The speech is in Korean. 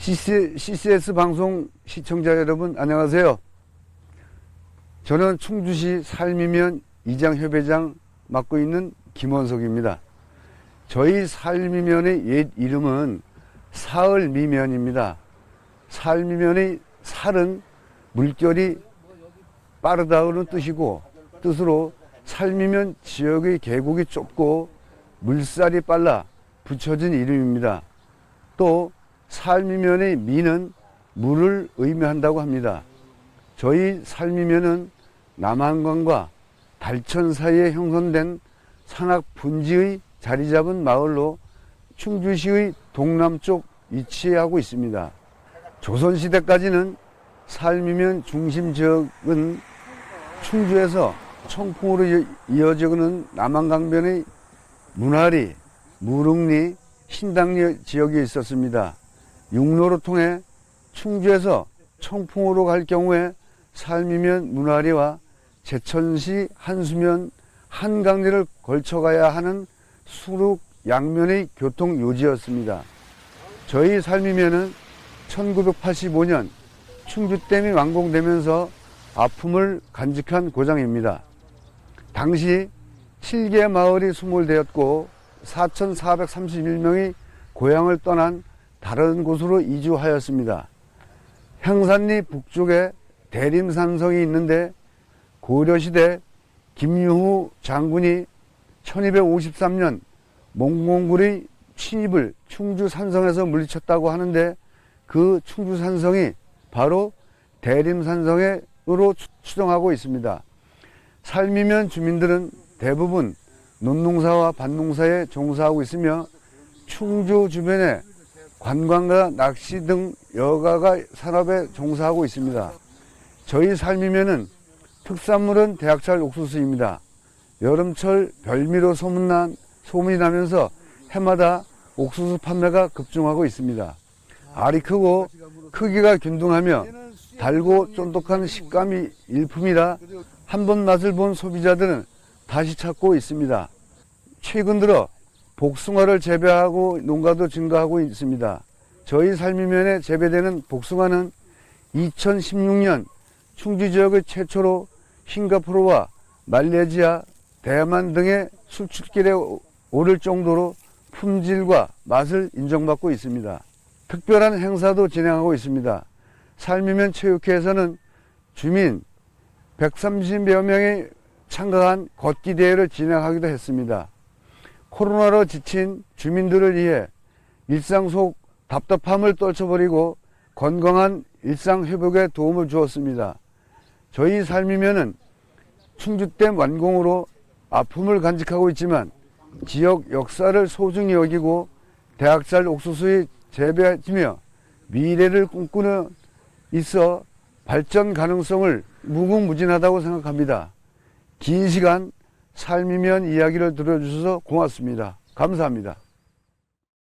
CCS 방송 시청자 여러분 안녕하세요. 저는 충주시 삶이면 이장협회장 맡고 있는 김원석입니다. 저희 삶이면의 옛 이름은 사흘미면입니다. 삶이면의 살은 물결이 빠르다는 뜻이고 뜻으로 삶이면 지역의 계곡이 좁고 물살이 빨라 붙여진 이름입니다. 또 삶이면의 미는 물을 의미한다고 합니다. 저희 삶이면은 남한강과 달천 사이에 형성된 산악 분지의 자리 잡은 마을로 충주시의 동남쪽 위치하고 있습니다. 조선시대까지는 삶이면 중심 지역은 충주에서 청풍으로 이- 이어지는 남한강변의 문화리, 무릉리, 신당리 지역이 있었습니다. 육로를 통해 충주에서 청풍으로 갈 경우에 삶이면 문화리와 제천시 한수면 한강리를 걸쳐가야 하는 수륙 양면의 교통 요지였습니다. 저희 삶이면은 1985년 충주댐이 완공되면서 아픔을 간직한 고장입니다. 당시 7개 마을이 수몰되었고 4,431명이 고향을 떠난 다른 곳으로 이주하였습니다. 향산리 북쪽에 대림산성이 있는데 고려시대 김유후 장군이 1253년 몽골의 침입을 충주 산성에서 물리쳤다고 하는데 그 충주 산성이 바로 대림산성으로 추- 추정하고 있습니다. 삶이면 주민들은 대부분 논농사와 밭농사에 종사하고 있으며 충주 주변에 관광과 낚시 등 여가가 산업에 종사하고 있습니다. 저희 삶이면은 특산물은 대학살 옥수수입니다. 여름철 별미로 소문난 소문이 나면서 해마다 옥수수 판매가 급증하고 있습니다. 알이 크고 크기가 균등하며 달고 쫀득한 식감이 일품이라 한 번 맛을 본 소비자들은 다시 찾고 있습니다. 최근 들어 복숭아를 재배하고 농가도 증가하고 있습니다. 저희 삶이면에 재배되는 복숭아는 2016년 충주 지역의 최초로 싱가포르와 말레이시아, 대만 등의 수출길에 오- 오를 정도로 품질과 맛을 인정받고 있습니다. 특별한 행사도 진행하고 있습니다. 삶이면 체육회에서는 주민 130여 명이 참가한 걷기 대회를 진행하기도 했습니다. 코로나로 지친 주민들을 위해 일상 속 답답함을 떨쳐버리고 건강한 일상 회복에 도움을 주었습니다. 저희 삶이면은 충주댐 완공으로 아픔을 간직하고 있지만 지역 역사를 소중히 여기고 대학살 옥수수의 재배하며 미래를 꿈꾸는 있어 발전 가능성을 무궁무진하다고 생각합니다. 긴 시간 삶이면 이야기를 들어주셔서 고맙습니다. 감사합니다.